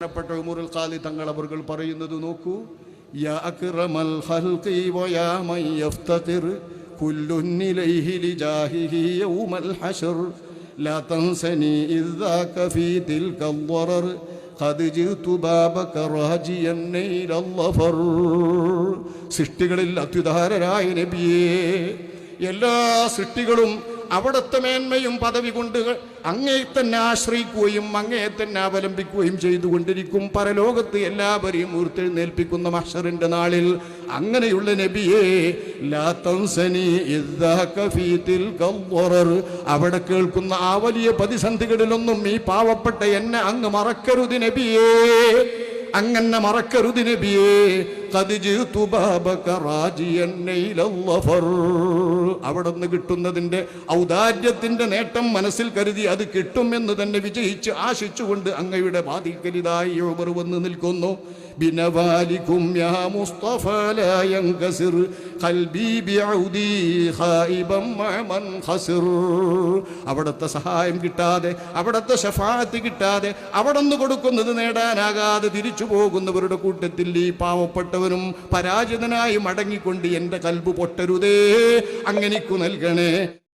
ബഹുമാനപ്പെട്ട ഉമുറുൽ ഖാലി തങ്ങൾ അവർ പറയുന്നത് നോക്കൂ യാ അക്രമൽ ഖൽഖി വയാ മൻ യഫ്തഖിർ കുല്ലുൻ ഇലൈഹി ലിജാഹിഹി യൗമൽ ഹശർ ലാ തൻസനി ഇദാക ഫീ തിൽക ദ്വറർ ഖദ് ജിത്തു ബാബക റാജിയൻ നൈലല്ലഫർ സൃഷ്ടികളിൽ അത്യുദാരരായ നബിയേ എല്ലാ സൃഷ്ടികളും അവിടുത്തെ മേന്മയും പദവി കൊണ്ട് അങ്ങേ തന്നെ ആശ്രയിക്കുകയും അങ്ങേ തന്നെ അവലംബിക്കുകയും ചെയ്തുകൊണ്ടിരിക്കും. പരലോകത്ത് എല്ലാവരെയും ഉയർത്തെഴുന്നേൽപ്പിക്കുന്ന മഷറിന്റെ നാളിൽ അങ്ങനെയുള്ള നബിയെ അവിടെ കേൾക്കുന്ന ആ വലിയ പ്രതിസന്ധികളിലൊന്നും ഈ പാവപ്പെട്ട എന്നെ അങ്ങ് മറക്കരുത് നബിയേ അങ്ങനെ മറക്കരുത് നബിയേ. ളഫർ. അവിടുന്ന് കിട്ടുന്നതിന്റെ ഔദാര്യത്തിന്റെ നേട്ടം മനസ്സിൽ കരുതി അത് കിട്ടുമെന്ന് തന്നെ വിജയിച്ച് ആശിച്ചുകൊണ്ട് അങ്ങയുടെ വാതിക്കലിതായി ഉമർ വന്ന് നിൽക്കുന്നു അവിടത്തെ സഹായം കിട്ടാതെ അവിടുത്തെ ഷഫാത്ത് കിട്ടാതെ അവിടെ നിന്ന് കൊടുക്കുന്നത് നേടാനാകാതെ തിരിച്ചു പോകുന്നവരുടെ കൂട്ടത്തിൽ ഈ പാവപ്പെട്ടവനും പരാജിതനായി മടങ്ങിക്കൊണ്ട് എന്റെ കൽബ് പൊട്ടരുതേ. അങ്ങനിക്കു നൽകണേ.